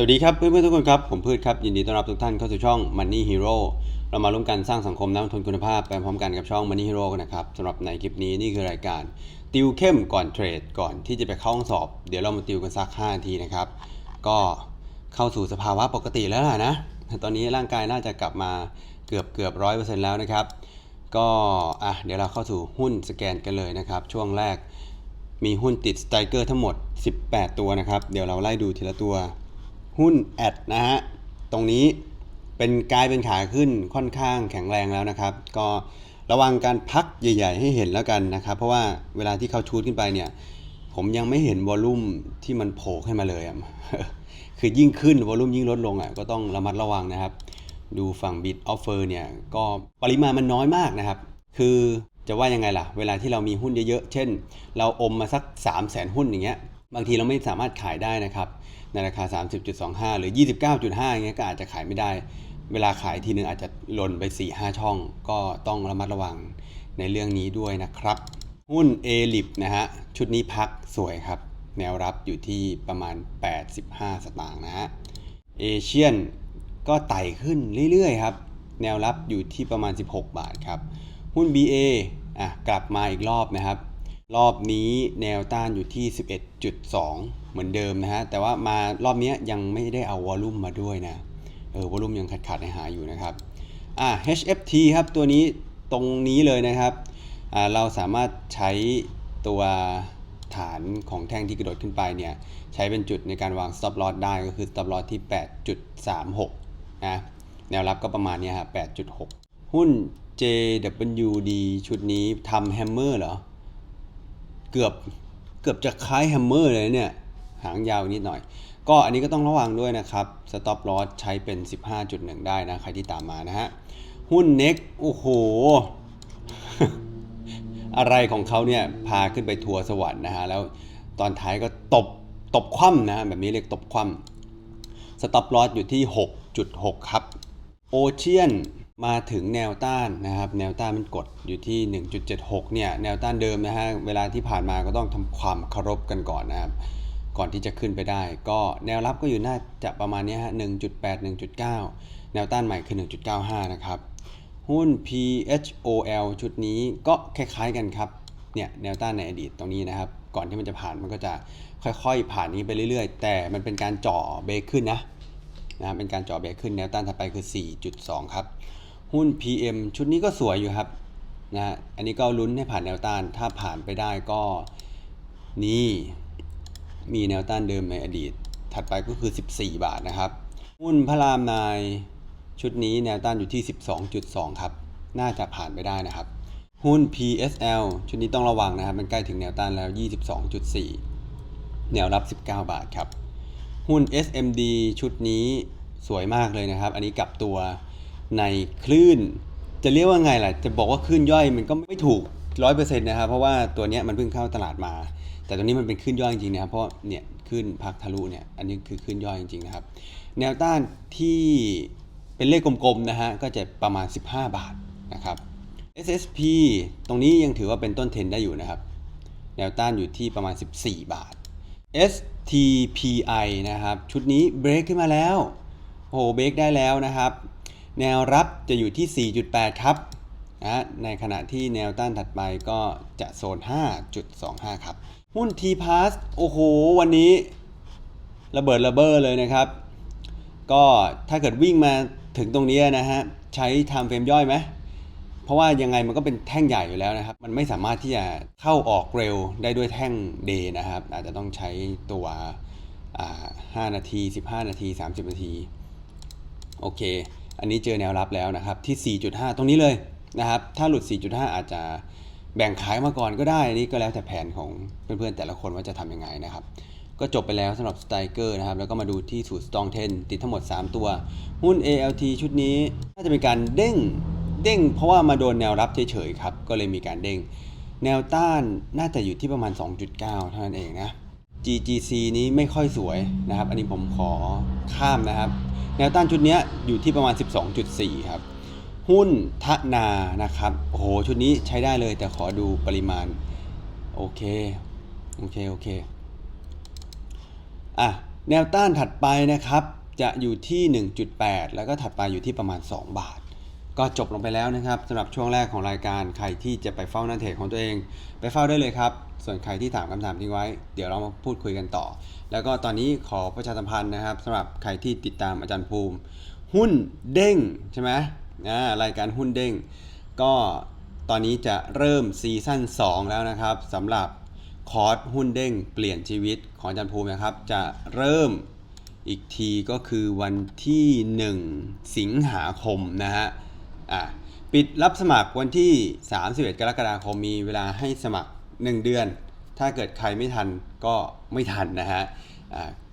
สวัสดีครับเพื่อนๆทุกคนครับ ผมพืชครับ ยินดีต้อนรับทุกท่านเข้าสู่ช่อง Money Hero เรามาร่วมกันสร้างสังคมนักลงทุนคุณภาพไปพร้อมกันกับช่อง Money Hero กันนะครับสำหรับในคลิปนี้นี่คือรายการ ติวเข้มก่อนเทรดก่อนที่จะไปเข้าห้องสอบ เดี๋ยวเรามาติวกันสัก5นาทีนะครับ ก็เข้าสู่สภาวะปกติแล้วล่ะนะ ตอนนี้ร่างกายน่าจะกลับมาเกือบเกือบร้อยเปอร์เซ็นต์แล้วนะครับ ก็อะเดี๋ยวเราเข้าสู่หุ้นสแกนกันเลยนะครับ ช่วงแรกมีหุ้นติดสไตรเกอร์ทั้งหมด 18 ตัวนะครับ เดี๋ยวเราไล่ดูทีละตัว หุ้นแอดนะฮะ ตรงนี้เป็นกลายเป็นขาขึ้นค่อนข้างแข็งแรงแล้วนะครับ ก็ระวังการพักใหญ่ ๆ ให้เห็นแล้วกันนะครับ เพราะว่าเวลาที่เขาชูดขึ้นไปเนี่ย ผมยังไม่เห็นวอลลุ่มที่มันโผล่ขึ้นมาเลยอะคือยิ่งขึ้นวอลลุ่มยิ่งลดลงอะก็ต้องระมัดระวังนะครับ ดูฝั่ง bid offer เนี่ยก็ปริมาณมันน้อยมากนะครับ คือจะว่ายังไงล่ะ เวลาที่เรามีหุ้นเยอะๆ เช่น เราอมมาสัก 3 0 0 0 0 0 หุ้นอย่างเงี้ย บางทีเราไม่สามารถขายได้นะครับในราคา 30.25 หรือ 29.5อย่างเงี้ยก็อาจจะขายไม่ได้ เวลาขายทีนึงอาจจะหล่นไป 4-5 ช่อง ก็ต้องระมัดระวังในเรื่องนี้ด้วยนะครับ หุ้น a l i p นะฮะชุดนี้พักสวยครับ แนวรับอยู่ที่ประมาณ 85 สตางค์นะฮะเอเชียนก็ไต่ขึ้นเรื่อยๆครับ แนวรับอยู่ที่ประมาณ 16 บาทครับ หุ้น BA อะกลับมาอีกรอบนะครับ รอบนี้แนวต้านอยู่ที่ 11.2 เหมือนเดิมนะฮะ แต่ว่ามารอบนี้ยังไม่ได้เอาวอลลุ่มมาด้วยนะ เออวอลลุ่มยังขาดๆในหาอยู่นะครับ อ่า HFT ครับตัวนี้ตรงนี้เลยนะครับ อ่าเราสามารถใช้ตัวฐานของแท่งที่กระโดดขึ้นไปเนี่ย ใช้เป็นจุดในการวาง stop loss ได้ก็คือ stop loss ที่ 8.36 นะ แนวรับก็ประมาณนี้ฮะ 8.6 หุ้น JWD ชุดนี้ทำแฮมเมอร์เหรอ เกือบเกือบจะคล้ายแฮมเมอร์เลยเนี่ยหางยาวนิดหน่อย ก็อันนี้ก็ต้องระวังด้วยนะครับ stop loss ใช้เป็น 15.1 ได้นะ ใครที่ตามมานะฮะ หุ้น NEX โอ้โห อะไรของเขาเนี่ย พาขึ้นไปทัวร์สวรรค์นะฮะ แล้วตอนท้ายก็ตบตบคว่ำนะฮะแบบนี้เรียกตบคว่ำสต็อปลอสอยู่ที่ 6.6 ครับโอเชียน มาถึงแนวต้านนะครับแนวต้านมันกดอยู่ที่ 1.76 เนี่ยแนวต้านเดิมนะฮะเวลาที่ผ่านมาก็ต้องทำความเคารพกันก่อนนะครับ ก่อนที่จะขึ้นไปได้ ก็แนวรับก็อยู่น่าจะประมาณนี้ฮะ 1.8 1.9 แนวต้านใหม่คือ 1.95 นะครับ หุ้น PHOL ชุดนี้ก็คล้ายๆกันครับเนี่ยแนวต้านในอดีตตรงนี้นะครับ ก่อนที่มันจะผ่านมันก็จะค่อยๆ ผ่านนี้ไปเรื่อยๆ แต่มันเป็นการจ่อเบรกขึ้นนะนะเป็นการจ่อเบรกขึ้นแนวต้านถัดไปคือ 4.2 ครับ หุ้น PM ชุดนี้ก็สวยอยู่ครับนะฮะอันนี้ก็ลุ้นให้ผ่านแนวต้าน ถ้าผ่านไปได้ก็นี่มีแนวต้านเดิมในอดีต ถัดไปก็คือ 14 บาทนะครับ หุ้นพระรามนายชุดนี้แนวต้านอยู่ที่ 12.2 ครับ น่าจะผ่านไปได้นะครับ หุ้น PSL ชุดนี้ต้องระวังนะครับ มันใกล้ถึงแนวต้านแล้ว 22.4 แนวรับ 19 บาทครับ หุ้น SMD ชุดนี้สวยมากเลยนะครับ อันนี้กลับตัว ในคลื่น จะเรียกว่าไงล่ะ จะบอกว่าคลื่นย่อยมันก็ไม่ถูก100%นต์นะครับ เพราะว่าตัวนี้มันเพิ่งเข้าตลาดมา แต่ตัวนี้มันเป็นคลื่นย่อยจริงๆนะครับ เพราะเนี่ยคลื่นพักทะลุเนี่ย อันนี้คือคลื่นย่อยจริงๆนะครับ แนวต้านที่เป็นเลขกลมๆนะฮะ ก็จะประมาณ 15 บาทนะครับ SSP ตรงนี้ยังถือว่าเป็นต้นเทรนได้อยู่นะครับ แนวต้านอยู่ที่ประมาณ 14 บาท STPI นะครับ ชุดนี้เบรกขึ้นมาแล้วโอ้โหเบรกได้แล้วนะครับ แนวรับจะอยู่ที่ 4.8 ครับนะในขณะที่แนวต้านถัดไปก็จะโซน 5.25 ครับ หุ้น T-Pass โอ้โห วันนี้ระเบิดระเบ้อเลยนะครับ ก็ถ้าเกิดวิ่งมาถึงตรงนี้นะฮะ ใช้ time frame ย่อยไหม เพราะว่ายังไงมันก็เป็นแท่งใหญ่อยู่แล้วนะครับ มันไม่สามารถที่จะเข้าออกเร็วได้ด้วยแท่งเดนะครับ อาจจะต้องใช้ตัวอ่า5นาที 15 นาที 30 นาที โอเค อันนี้เจอแนวรับแล้วนะครับที่ 4.5 ตรงนี้เลยนะครับ ถ้าหลุด 4.5 อาจจะแบ่งขายมาก่อนก็ได้อันนี้ก็แล้วแต่แผนของเพื่อนๆแต่ละคนว่าจะทำยังไงนะครับ ก็จบไปแล้วสำหรับสไตรเกอร์นะครับ แล้วก็มาดูที่สูตรสตองเทนติดทั้งหมด 3 ตัว หุ้น ALT ชุดนี้น่าจะเป็นการเด้งเด้ง เพราะว่ามาโดนแนวรับเฉยๆครับ ก็เลยมีการเด้ง แนวต้านน่าจะอยู่ที่ประมาณ 2.9 เท่านั้นเองนะ GGC นี้ไม่ค่อยสวยนะครับ อันนี้ผมขอข้ามนะครับ แนวต้านชุดนี้อยู่ที่ประมาณ 12.4 ครับ หุ้นทนานะครับ โอ้โห ชุดนี้ใช้ได้เลยแต่ขอดูปริมาณ โอเค โอเค โอเค อะ แนวต้านถัดไปนะครับ จะอยู่ที่ 1.8 แล้วก็ถัดไปอยู่ที่ประมาณ 2 บาท ก็จบลงไปแล้วนะครับสำหรับช่วงแรกของรายการใครที่จะไปเฝ้าหน้าเทรดของตัวเอง ไปเฝ้าได้เลยครับ ส่วนใครที่ถามคำถามทิ้งไว้ เดี๋ยวเรามาพูดคุยกันต่อ แล้วก็ตอนนี้ขอประชาสัมพันธ์นะครับสำหรับใครที่ติดตามอาจารย์ภูมิ หุ้นเด้งใช่ไหมอ่ารายการหุ้นเด้ง ก็ตอนนี้จะเริ่มซีซั่น2 แล้วนะครับสำหรับคอร์สหุ้นเด้งเปลี่ยนชีวิตของอาจารย์ภูมินะครับ จะเริ่มอีกทีก็คือวันที่ 1 สิงหาคมนะฮะ อะปิดรับสมัครวันที่ 31 กรกฎาคมมีเวลาให้สมัคร 1 เดือน ถ้าเกิดใครไม่ทันก็ไม่ทันนะฮะ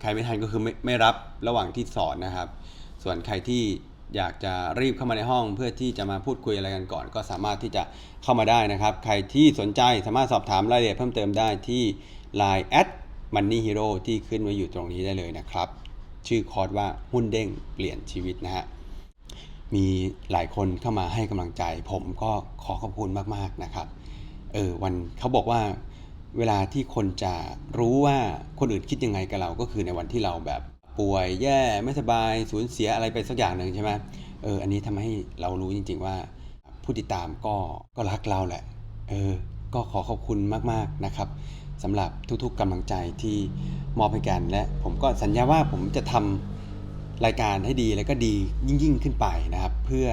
ใครไม่ทันก็คือไม่ไม่รับระหว่างที่สอนนะครับ ส่วนใครที่อยากจะรีบเข้ามาในห้อง เพื่อที่จะมาพูดคุยอะไรกันก่อน ก็สามารถที่จะเข้ามาได้นะครับ ใครที่สนใจสามารถสอบถามรายละเอียดเพิ่มเติมได้ที่ Line at Money Hero ที่ขึ้นไว้อยู่ตรงนี้ได้เลยนะครับ ชื่อคอร์สว่าหุ้นเด้งเปลี่ยนชีวิตนะฮะ มีหลายคนเข้ามาให้กำลังใจ ผมก็ขอขอบคุณมากๆนะครับเออวันเขาบอกว่าเวลาที่คนจะรู้ว่าคนอื่นคิดยังไงกับเราก็คือในวันที่เราแบบป่วยแย่ไม่สบายสูญเสียอะไรไปสักอย่างหนึ่งใช่ไหมเอออันนี้ทำให้เรารู้จริง ๆ ว่าผู้ติดตามก็ก็รักเราแหละเออก็ขอขอบคุณมากๆนะครับสำหรับทุกๆกำลังใจที่มอบให้กันและผมก็สัญญาว่าผมจะทำ รายการให้ดีแล้วก็ดียิ่งๆขึ้นไปนะครับ เพื่อ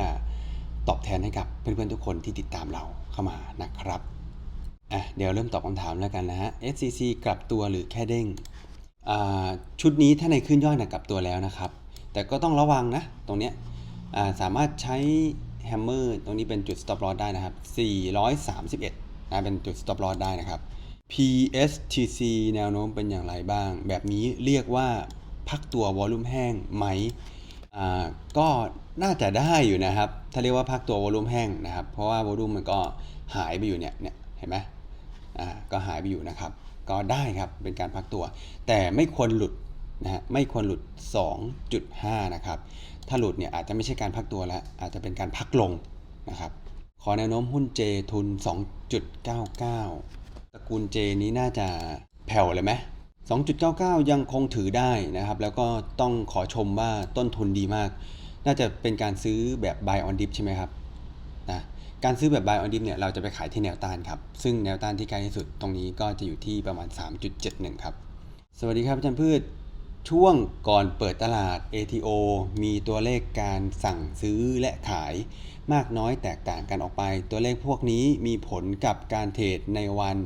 ตอบแทนให้กับเพื่อนๆทุกคนที่ติดตามเราเข้ามานะครับอะเดี๋ยวเริ่มตอบคำถามแล้วกันนะฮะ SCC กลับตัวหรือแค่เด้งอ่าชุดนี้ถ้าในขึ้นยอยนะกลับตัวแล้วนะครับ แต่ก็ต้องระวังนะ ตรงเนี้ยอ่าสามารถใช้แฮมเมอร์ตรงนี้เป็นจุด stop loss ได้นะครับ 431นะเป็นจุด stop loss ได้นะครับ PSTC แนวโน้มเป็นอย่างไรบ้าง แบบนี้เรียกว่า พักตัววอลลุ่มแห้งไหมอ่าก็น่าจะได้อยู่นะครับ ถ้าเรียกว่าพักตัววอลลุ่มแห้งนะครับ เพราะว่าวอลลุ่มมันก็หายไปอยู่เนี่ยเนี่ยเห็นไหมอ่าก็หายไปอยู่นะครับ ก็ได้ครับเป็นการพักตัว แต่ไม่ควรหลุดนะฮะไม่ควรหลุด 2.5 นะครับ ถ้าหลุดเนี่ยอาจจะไม่ใช่การพักตัวแล้วอาจจะเป็นการพักลงนะครับ ขอแนวโน้มหุ้นเจทุน 2.99ตระกูลเจนี้น่าจะแผ่วเลยไหม 2.99 ยังคงถือได้นะครับ แล้วก็ต้องขอชมว่าต้นทุนดีมาก น่าจะเป็นการซื้อแบบ buy on dip ใช่ไหมครับนะการซื้อแบบ buy on dip เนี่ยเราจะไปขายที่แนวต้านครับ ซึ่งแนวต้านที่ใกล้ที่สุดตรงนี้ก็จะอยู่ที่ประมาณ 3.71 ครับ สวัสดีครับอาจารย์พืชช่วงก่อนเปิดตลาด ATO มีตัวเลขการสั่งซื้อและขายมากน้อยแตกต่างกันออกไป ตัวเลขพวกนี้มีผลกับการเทรดในวัน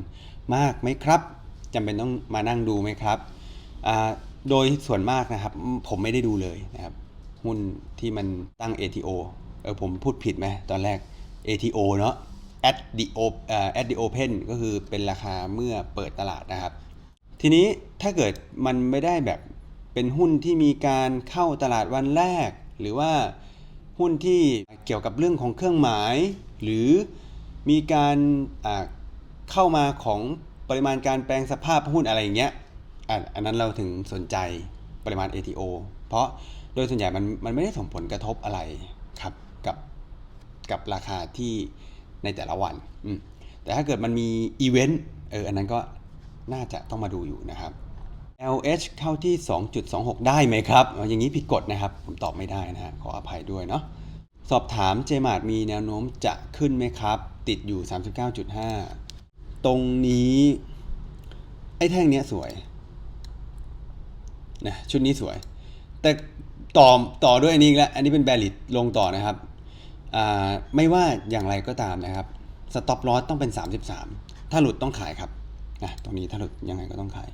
มากไหมครับ จำเป็นต้องมานั่งดูไหมครับ โดยส่วนมากนะครับ ผมไม่ได้ดูเลยนะครับ หุ้นที่มันตั้ง ATO เออผมพูดผิดไหมตอนแรก ATO เนาะ at the op at the open ก็คือเป็นราคาเมื่อเปิดตลาดนะครับ ทีนี้ถ้าเกิดมันไม่ได้แบบเป็นหุ้นที่มีการเข้าตลาดวันแรก หรือว่าหุ้นที่เกี่ยวกับเรื่องของเครื่องหมาย หรือมีการเข้ามาของ ปริมาณการแปลงสภาพหุ้นอะไรอย่างเงี้ยอันนั้นเราถึงสนใจปริมาณ ATO เพราะโดยส่วนใหญ่มันมันไม่ได้ส่งผลกระทบอะไรครับกับกับราคาที่ในแต่ละวัน แต่ถ้าเกิดมันมีอีเวนต์เอออันนั้นก็น่าจะต้องมาดูอยู่นะครับ LH เข้าที่ 2.26 ได้ไหมครับ อย่างนี้ผิดกฎนะครับ ผมตอบไม่ได้นะฮะขออภัยด้วยเนาะสอบถามเจมาดมีแนวโน้มจะขึ้นไหมครับ ติดอยู่ 39.5 ตรงนี้ ไอ้แท่งเนี้ยสวยนะชุดนี้สวย แต่ต่อต่อด้วยอันนี้แล้วอันนี้เป็นแบริดลงต่อนะครับอ่าไม่ว่าอย่างไรก็ตามนะครับสต็อปลอสต้องเป็น 33 ถ้าหลุดต้องขายครับนะตรงนี้ถ้าหลุดยังไงก็ต้องขาย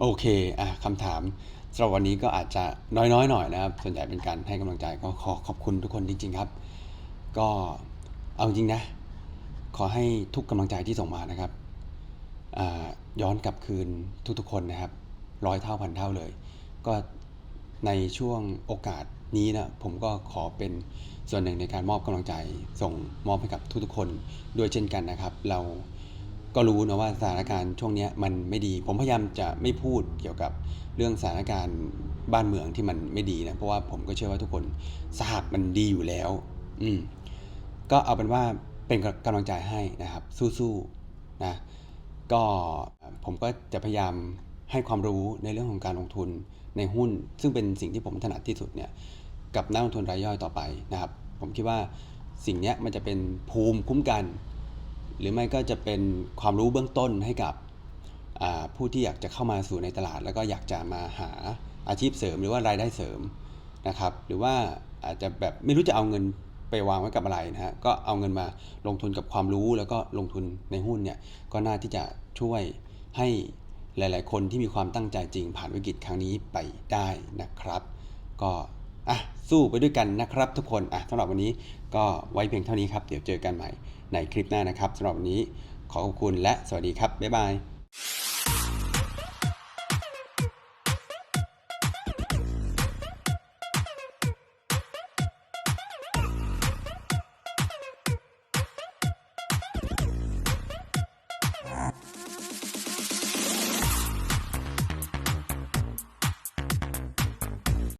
โอเคอะคำถามสำหรับวันนี้ก็อาจจะน้อยๆหน่อยนะครับ ส่วนใหญ่เป็นการให้กำลังใจก็ขอขอบคุณทุกคนจริง ๆ ครับ ก็เอาจริงนะ ขอให้ทุกกำลังใจที่ส่งมานะครับย้อนกลับคืนทุกๆคนนะครับร้อยเท่าพันเท่าเลย ก็ในช่วงโอกาสนี้นะผมก็ขอเป็นส่วนหนึ่งในการมอบกำลังใจ ส่งมอบให้กับทุกๆคนด้วยเช่นกันนะครับ เราก็รู้นะว่าสถานการณ์ช่วงนี้มันไม่ดี ผมพยายามจะไม่พูดเกี่ยวกับเรื่องสถานการณ์บ้านเมืองที่มันไม่ดีนะเพราะว่าผมก็เชื่อว่าทุกคนทราบมันดีอยู่แล้ว อืมก็เอาเป็นว่า เป็นกำลังใจให้นะครับ สู้ๆนะก็ผมก็จะพยายามให้ความรู้ในเรื่องของการลงทุนในหุ้น ซึ่งเป็นสิ่งที่ผมถนัดที่สุดเนี่ยกับนักลงทุนรายย่อยต่อไปนะครับ ผมคิดว่าสิ่งนี้มันจะเป็นภูมิคุ้มกัน หรือไม่ก็จะเป็นความรู้เบื้องต้นให้กับผู้ที่อยากจะเข้ามาสู่ในตลาด แล้วก็อยากจะมาหาอาชีพเสริม หรือว่ารายได้เสริมนะครับ หรือว่าอาจจะแบบไม่รู้จะเอาเงิน ไปวางไว้กับอะไรนะฮะก็เอาเงินมาลงทุนกับความรู้แล้วก็ลงทุนในหุ้นเนี่ยก็น่าที่จะช่วยให้หลาย ๆ คนที่มีความตั้งใจจริงผ่านวิกฤตครั้งนี้ไปได้นะครับ ก็อะสู้ไปด้วยกันนะครับ ทุกคนอะสำหรับวันนี้ก็ไว้เพียงเท่านี้ครับ เดี๋ยวเจอกันใหม่ในคลิปหน้านะครับสำหรับวันนี้ขอขอบคุณและสวัสดีครับบ๊ายบาย